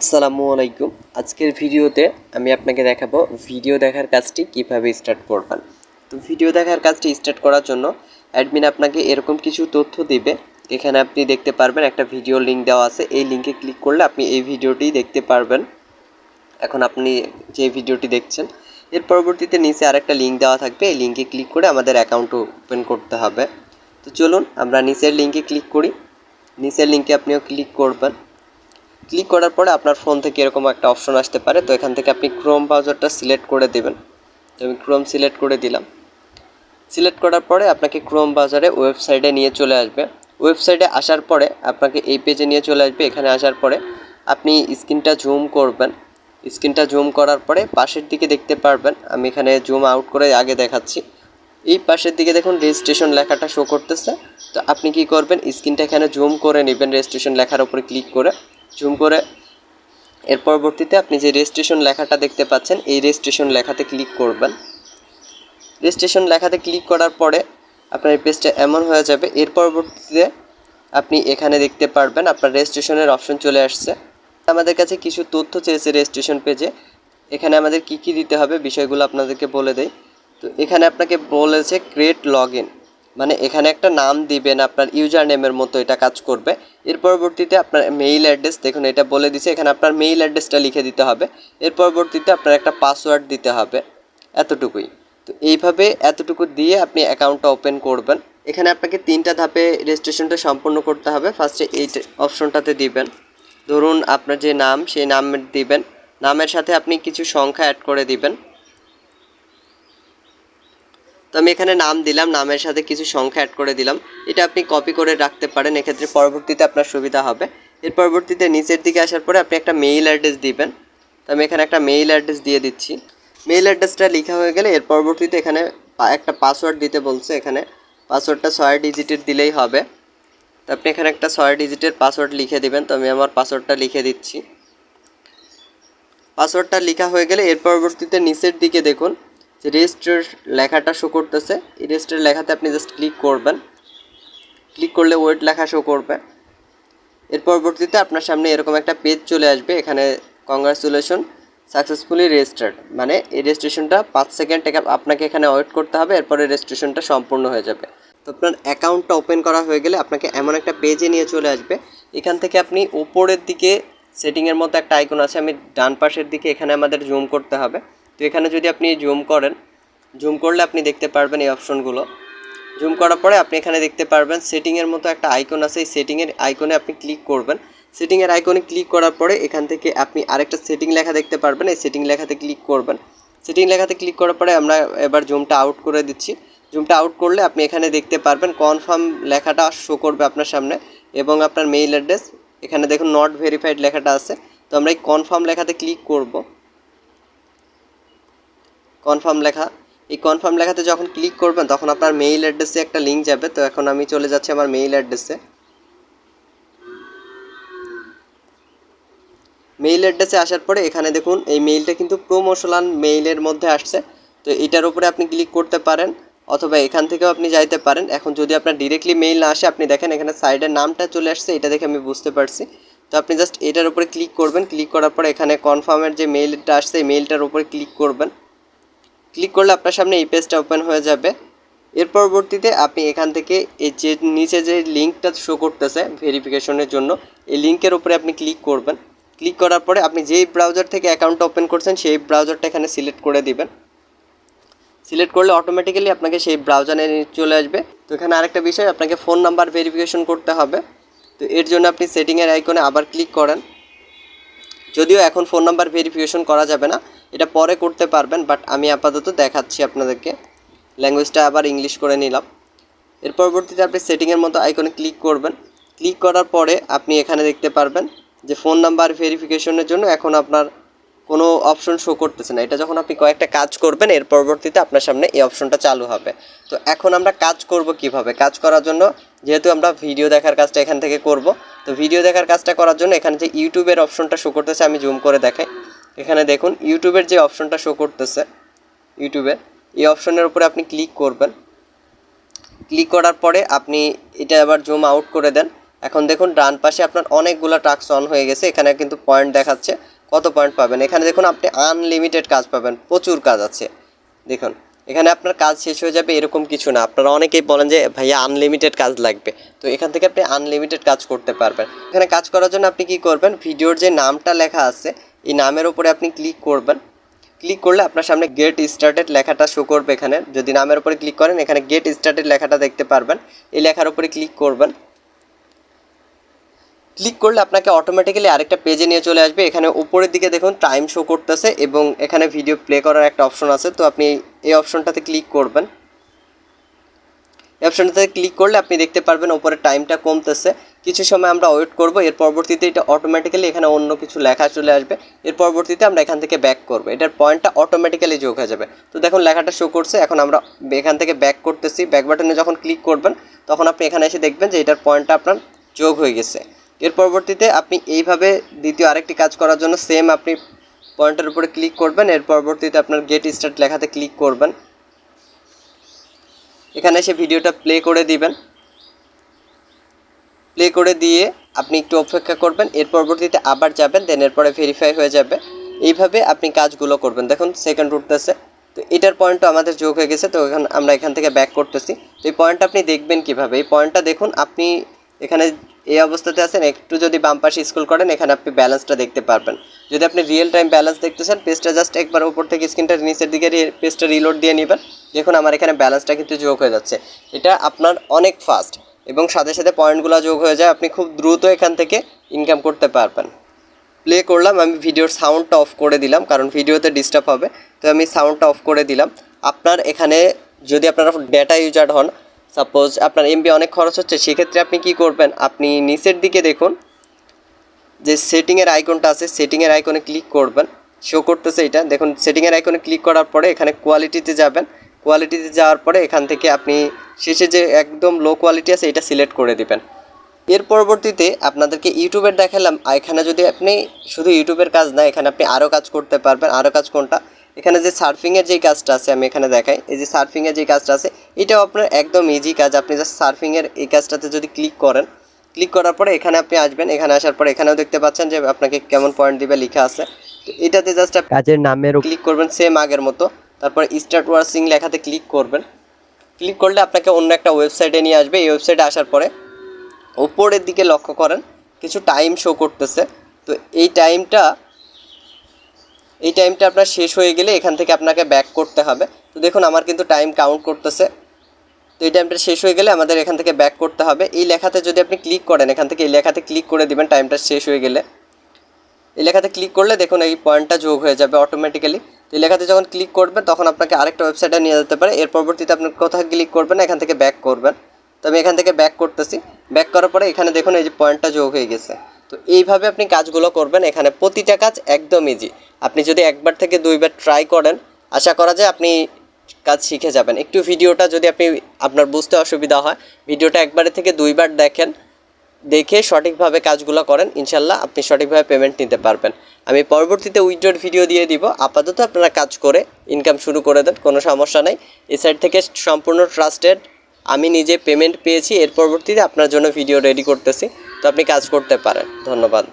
আসসালামু আলাইকুম। আজকের ভিডিওতে আমি আপনাকে দেখাবো ভিডিও দেখার কাজটি কীভাবে স্টার্ট করবেন। তো ভিডিও দেখার কাজটি স্টার্ট করার জন্য অ্যাডমিন আপনাকে এরকম কিছু তথ্য দিবে। এখানে আপনি দেখতে পারবেন একটা ভিডিও লিঙ্ক দেওয়া আছে। এই লিঙ্কে ক্লিক করলে আপনি এই ভিডিওটি দেখতে পারবেন। এখন আপনি যে ভিডিওটি দেখছেন, এর পরবর্তীতে নিচে আরেকটা লিঙ্ক দেওয়া থাকবে। এই লিঙ্কে ক্লিক করে আমাদের অ্যাকাউন্ট ওপেন করতে হবে। তো চলুন আমরা নিচের লিঙ্কে ক্লিক করি। নিচের লিঙ্কে আপনিও ক্লিক করবেন। ক্লিক করার পরে আপনার ফোন থেকে এরকম একটা অপশন আসতে পারে। তো এখান থেকে আপনি ক্রোম ব্রাউজারটা সিলেক্ট করে দেবেন। তো আমি ক্রোম সিলেক্ট করে দিলাম। সিলেক্ট করার পরে আপনাকে ক্রোম ব্রাউজারে ওয়েবসাইটে নিয়ে চলে আসবে। ওয়েবসাইটে আসার পরে আপনাকে এই পেজে নিয়ে চলে আসবে। এখানে আসার পরে আপনি স্ক্রিনটা জুম করবেন। স্ক্রিনটা জুম করার পরে পাশের দিকে দেখতে পারবেন। আমি এখানে জুম আউট করে আগে দেখাচ্ছি। এই পাশের দিকে দেখুন রেজিস্ট্রেশন লেখাটা শো করতেছে। তো আপনি কি করবেন? স্ক্রিনটা এখানে জুম করে নেবেন রেজিস্ট্রেশন লেখার উপরে ক্লিক করে। জুম করে। এর পরবর্তীতে আপনি যে রেজিস্ট্রেশন লেখাটা দেখতে পাচ্ছেন, এই রেজিস্ট্রেশন লেখাতে ক্লিক করবেন। রেজিস্ট্রেশন লেখাতে ক্লিক করার পরে আপনার এই পেজটা এমন হয়ে যাবে। এর পরবর্তীতে আপনি এখানে দেখতে পারবেন আপনার রেজিস্ট্রেশনের অপশন চলে আসছে। আমাদের কাছে কিছু তথ্য চেয়েছে রেজিস্ট্রেশন পেজে এখানে আমাদের কি কি দিতে হবে বিষয়গুলো আপনাদেরকে বলে দেয় তো এখানে আপনাকে বলেছে ক্রিয়েট লগ ইন মানে এখানে একটা নাম দিবেন আপনার ইউজার নেমের মতো এটা কাজ করবে। এর পরবর্তীতে আপনার মেইল অ্যাড্রেস দেখুন এটা বলে দিছে, এখানে আপনার মেইল অ্যাড্রেসটা লিখে দিতে হবে। এর পরবর্তীতে আপনার একটা পাসওয়ার্ড দিতে হবে, এতটুকুই। তো এইভাবে এতটুকু দিয়ে আপনি অ্যাকাউন্টটা ওপেন করবেন। এখানে আপনাকে তিনটা ধাপে রেজিস্ট্রেশনটা সম্পূর্ণ করতে হবে। ফার্স্টে এই অপশনটাতে দিবেন। ধরুন আপনার যে নাম, সেই নাম দিবেন। নামের সাথে আপনি কিছু সংখ্যা অ্যাড করে দিবেন। তো আমি এখানে নাম দিলাম, নামের সাথে কিছু সংখ্যা অ্যাড করে দিলাম। এটা আপনি কপি করে রাখতে পারেন, এক্ষেত্রে পরবর্তীতে আপনার সুবিধা হবে। এর পরবর্তীতে নিচের দিকে আসার পরে আপনি একটা মেইল অ্যাড্রেস দিবেন। তো আমি এখানে একটা মেইল অ্যাড্রেস দিয়ে দিচ্ছি। মেইল অ্যাড্রেসটা লেখা হয়ে গেলে এর পরবর্তীতে এখানে একটা পাসওয়ার্ড দিতে বলছে এখানে। পাসওয়ার্ডটা ছয় ডিজিটের দিলেই হবে। তো আপনি এখানে একটা ছয় ডিজিটের পাসওয়ার্ড লিখে দিবেন। তো আমি আমার পাসওয়ার্ডটা লিখে দিচ্ছি। পাসওয়ার্ডটা লেখা হয়ে গেলে এর পরবর্তীতে নিচের দিকে দেখুন। যে রেজিস্টার লেখাটা শো করতেছে। এই রেজিস্টার লেখাতে আপনি জাস্ট ক্লিক করবেন। ক্লিক করলে ওয়েট লেখা শো করবে। এর পরবর্তীতে আপনার সামনে এরকম একটা পেজ চলে আসবে। এখানে কংগ্রাচুলেশন সাকসেসফুলি রেজিস্টার্ড মানে এই রেজিস্ট্রেশনটা পাঁচ সেকেন্ড আপনাকে এখানে ওয়েট করতে হবে। এরপরে রেজিস্ট্রেশনটা সম্পূর্ণ হয়ে যাবে। তো আপনার অ্যাকাউন্টটা ওপেন করা হয়ে গেলে আপনাকে এমন একটা পেজে নিয়ে চলে আসবে। এখান থেকে আপনি ওপরের দিকে সেটিংয়ের মতো একটা আইকন আছে। আমি ডান পাশের দিকে এখানে আমাদের জুম করতে হবে। তো এখানে যদি আপনি জুম করেন জুম করলে আপনি দেখতে পারবেন এই অপশনগুলো। জুম করার পরে আপনি এখানে দেখতে পারবেন সেটিংয়ের মতো একটা আইকন আছে। এই সেটিংয়ের আইকনে আপনি ক্লিক করবেন। সেটিংয়ের আইকনে ক্লিক করার পরে এখান থেকে আপনি আরেকটা সেটিং লেখা দেখতে পারবেন। এই সেটিং লেখাতে ক্লিক করবেন। সেটিং লেখাতে ক্লিক করার পরে আমরা এবার জুমটা আউট করে দিচ্ছি। জুমটা আউট করলে আপনি এখানে দেখতে পারবেন কনফার্ম লেখাটা শো করবে আপনার সামনে এবং আপনার মেইল অ্যাড্রেস এখানে দেখুন নট ভেরিফাইড লেখাটা আছে। তো আমরা এই কনফার্ম লেখাতে ক্লিক করব। কনফার্ম লেখা। এই কনফার্ম লেখাতে যখন ক্লিক করবেন, তখন আপনার মেইল অ্যাড্রেসে একটা লিঙ্ক যাবে। তো এখন আমি চলে যাচ্ছি আমার মেইল অ্যাড্রেসে মেইল অ্যাড্রেসে আসার পরে এখানে দেখুন, এই মেইলটা কিন্তু প্রোমোশনাল মেইলের মধ্যে আসছে। তো এটার উপরে আপনি ক্লিক করতে পারেন, অথবা এখান থেকেও আপনি যাইতে পারেন। এখন যদি আপনার ডিরেক্টলি মেইল না আসে, আপনি দেখেন এখানে সাইডের নামটা চলে আসছে, এটা দেখে আমি বুঝতে পারছি। তো আপনি জাস্ট এটার উপরে ক্লিক করবেন। ক্লিক করার পরে এখানে কনফার্মের যে মেইলটা আসছে, এই মেইলটার উপরে ক্লিক করবেন। ক্লিক করলে আপনার সামনে এই পেজটা ওপেন হয়ে যাবে। এর পরবর্তীতে আপনি এখান থেকে এই যে নিচে যে লিঙ্কটা শো করতেছে ভেরিফিকেশনের জন্য, এই লিঙ্কের উপরে আপনি ক্লিক করবেন। ক্লিক করার পরে আপনি যেই ব্রাউজার থেকে অ্যাকাউন্টটা ওপেন করছেন, সেই ব্রাউজারটা এখানে সিলেক্ট করে দিবেন। সিলেক্ট করলে অটোমেটিক্যালি আপনাকে সেই ব্রাউজারে চলে আসবে। তো এখানে আরেকটা বিষয়, আপনাকে ফোন নাম্বার ভেরিফিকেশন করতে হবে। তো এর জন্য আপনি সেটিংয়ের আইকনে আবার ক্লিক করেন। যদিও এখন ফোন নাম্বার ভেরিফিকেশন করা যাবে না এটা পরে করতে পারবেন বাট আমি আপাতত দেখাচ্ছি আপনাদেরকে। ল্যাঙ্গুয়েজটা আবার ইংলিশ করে নিলাম। এর পরবর্তীতে আপনি সেটিংয়ের মতো আইকনে ক্লিক করবেন। ক্লিক করার পরে আপনি এখানে দেখতে পারবেন যে ফোন নাম্বার ভেরিফিকেশনের জন্য এখন আপনার কোনো অপশন শো করতেছে না। এটা যখন আপনি কয়েকটা কাজ করবেন, এর পরবর্তীতে আপনার সামনে এই অপশনটা চালু হবে। তো এখন আমরা কাজ করব কীভাবে? কাজ করার জন্য যেহেতু আমরা ভিডিও দেখার কাজটা এখান থেকে করব, তো ভিডিও দেখার কাজটা করার জন্য এখানে যে ইউটিউবের অপশনটা শো করতেছে, আমি জুম করে দেখাই। এখানে দেখুন ইউটিউবের যে অপশনটা শো করতেছে ইউটিউবে এই অপশনের উপরে আপনি ক্লিক করবেন। ক্লিক করার পরে আপনি এটা আবার জুম আউট করে দেন। এখন দেখুন, ডান পাশে আপনার অনেকগুলো টাস্ক অন হয়ে গেছে, এখানে কিন্তু পয়েন্ট দেখাচ্ছে। কত পয়েন্ট পাবেন? এখানে দেখুন, আপনি আনলিমিটেড কাজ পাবেন, প্রচুর কাজ আছে। দেখুন, এখানে আপনার কাজ শেষ হয়ে যাবে এরকম কিছু না। আপনারা অনেকেই বলেন যে, ভাইয়া আনলিমিটেড কাজ লাগবে। তো এখান থেকে আপনি আনলিমিটেড কাজ করতে পারবেন। এখানে কাজ করার জন্য আপনি কি করবেন? ভিডিওর যে নামটা লেখা আছে এই নামের উপরে আপনি ক্লিক করবেন। ক্লিক করলে আপনার সামনে গেট স্টার্টেড লেখাটা শো করবে এখানে। যদি নামের উপরে ক্লিক করেন, এখানে গেট স্টার্টেড লেখাটা দেখতে পারবেন। এই লেখার উপরে ক্লিক করবেন। ক্লিক করলে আপনাকে অটোমেটিক্যালি আরেকটা পেজে নিয়ে চলে আসবে। এখানে উপরের দিকে দেখুন টাইম শো করতেছে এবং এখানে ভিডিও প্লে করার একটা অপশন আছে। তো আপনি এই অপশনটাতে ক্লিক করবেন। এই অপশনটাতে ক্লিক করলে আপনি দেখতে পারবেন, উপরে টাইমটা কমতেছে। কিছু সময় আমরা ওয়েট করব, এর পরবর্তীতে এটা অটোমেটিক্যালি এখানে অন্য কিছু লেখা চলে আসবে, এর পরবর্তীতে আমরা এখান থেকে ব্যাক করব। এটার পয়েন্টটা অটোমেটিক্যালি যোগ হয়ে যাবে। তো দেখুন, লেখাটা শো করছে, এখন আমরা এখান থেকে ব্যাক করতেছি। ব্যাক বাটনে যখন ক্লিক করবেন, তখন আপনি এখানে এসে দেখবেন যে এটার পয়েন্টটা আপনার যোগ হয়ে গেছে। এর পরবর্তীতে আপনি এইভাবে দ্বিতীয় আরেকটি কাজ করার জন্য সেম আপনি পয়েন্টের উপরে ক্লিক করবেন, এর পরবর্তীতে আপনার গেট স্টার্ট লেখাতে ক্লিক করবেন। এখানে এসে ভিডিওটা প্লে করে দিবেন। প্লে করে দিয়ে আপনি একটু অপেক্ষা করবেন, এর পরবর্তীতে আবার যাবেন দেন এরপরে ভেরিফাই হয়ে যাবে। এইভাবে আপনি কাজগুলো করবেন। দেখুন সেকেন্ড উঠতেছে তো এটার পয়েন্টটা আমাদের যোগ হয়ে গেছে, তো এখান আমরা এখান থেকে ব্যাক করতেছি। তো এই পয়েন্টটা আপনি দেখবেন কীভাবে? এই পয়েন্টটা দেখুন, আপনি এখানে এই অবস্থাতে আছেন, একটু যদি বাম পাশে স্কুল করেন, এখানে আপনি ব্যালেন্সটা দেখতে পারবেন। যদি আপনি রিয়েল টাইম ব্যালেন্স দেখতে চান পেজটা জাস্ট একবার উপর থেকে স্ক্রিনটা নিচের দিকে পেজটা রিলোড দিয়ে নেবেন। দেখুন, আমার এখানে ব্যালেন্সটা কিন্তু যোগ হয়ে যাচ্ছে। এটা আপনার অনেক ফাস্ট এবং সাথে সাথে পয়েন্টগুলো যোগ হয়ে যায়, আপনি খুব দ্রুত এখান থেকে ইনকাম করতে পারবেন। প্লে করলাম, আমি ভিডিওর সাউন্ডটা অফ করে দিলাম, কারণ ভিডিওতে ডিস্টার্ব হবে, তো আমি সাউন্ডটা অফ করে দিলাম। আপনার এখানে যদি আপনারা ডেটা ইউজার হন সাপোজ আপনার এমবি অনেক খরচ হচ্ছে, সেক্ষেত্রে আপনি কি করবেন? আপনি নিচের দিকে দেখুন, যে সেটিংয়ের আইকনটা আছে সেটিংয়ের আইকনে ক্লিক করবেন শো করতেছে এটা। দেখুন সেটিংয়ের আইকনে ক্লিক করার পরে এখানে কোয়ালিটিতে যাবেন। কোয়ালিটিতে যাওয়ার পরে এখান থেকে আপনি শেষে যে একদম লো কোয়ালিটি আছে এটা সিলেক্ট করে দিবেন। এর পরবর্তীতে আপনাদেরকে ইউটিউবের দেখালাম এখানে যদি আপনি শুধু ইউটিউবের কাজ না এখানে আপনি আরও কাজ করতে পারবেন। আরও কাজ কোনটা? এখানে যে সার্ফিংয়ের যেই কাজটা আছে আমি এখানে দেখাই। এই যে সার্ফিংয়ের যে কাজটা আছে এটাও আপনার একদম ইজি কাজ। আপনি জাস্ট সার্ফিংয়ের এই কাজটাতে যদি ক্লিক করেন ক্লিক করার পরে এখানে আপনি আসবেন। এখানে আসার পরে এখানেও দেখতে পাচ্ছেন যে আপনাকে কেমন পয়েন্ট দিবে লেখা আছে। তো এটাতে জাস্ট কাজের নামের ক্লিক করবেন সেম আগের মতো। তারপরে স্টার্ট ওয়ার্সিং লেখাতে ক্লিক করবেন। ক্লিক করলে আপনাকে অন্য একটা ওয়েবসাইটে নিয়ে আসবে। এই ওয়েবসাইটে আসার পরে ওপরের দিকে লক্ষ্য করেন, কিছু টাইম শো করতেছে। তো এই টাইমটা এই টাইমটা আপনার শেষ হয়ে গেলে এখান থেকে আপনাকে ব্যাক করতে হবে। তো দেখুন, আমার কিন্তু টাইম কাউন্ট করতেছে। তো এই টাইমটা শেষ হয়ে গেলে আমাদের এখান থেকে ব্যাক করতে হবে। এই লেখাতে যদি আপনি ক্লিক করেন, এখান থেকে এই লেখাতে ক্লিক করে দিবেন টাইমটা শেষ হয়ে গেলে। এই লেখাতে ক্লিক করলে দেখুন, এই পয়েন্টটা যোগ হয়ে যাবে অটোমেটিক্যালি তো এই লেখাতে যখন ক্লিক করবেন, তখন আপনাকে আরেকটা ওয়েবসাইটে নিয়ে যেতে পারে। এর পরবর্তীতে আপনি কোথায় ক্লিক করবেন, এখান থেকে ব্যাক করবেন। তো আমি এখান থেকে ব্যাক করতেছি। ব্যাক করার পরে এখানে দেখুন এই যে পয়েন্টটা যোগ হয়ে গেছে। তো এইভাবে আপনি কাজগুলো করবেন। এখানে প্রতিটা কাজ একদম ইজি আপনি যদি একবার থেকে দুইবার ট্রাই করেন, আশা করা যায় আপনি কাজ শিখে যাবেন। একটু ভিডিওটা যদি আপনি, আপনার বুঝতে অসুবিধা হয়, ভিডিওটা একবারে থেকে দুইবার দেখেন, দেখে সঠিকভাবে কাজগুলো করেন, ইনশাল্লাহ আপনি সঠিকভাবে পেমেন্ট নিতে পারবেন। আমি পরবর্তীতে উইড্রোর ভিডিও দিয়ে দিব। আপাতত আপনারা কাজ করে ইনকাম শুরু করে দেন, কোনো সমস্যা নেই। এ সাইড থেকে সম্পূর্ণ ট্রাস্টেড আমি নিজে পেমেন্ট পেয়েছি, এর পরবর্তীতে আপনার জন্য ভিডিও রেডি করতেছি। তো আপনি কাজ করতে পারেন। ধন্যবাদ।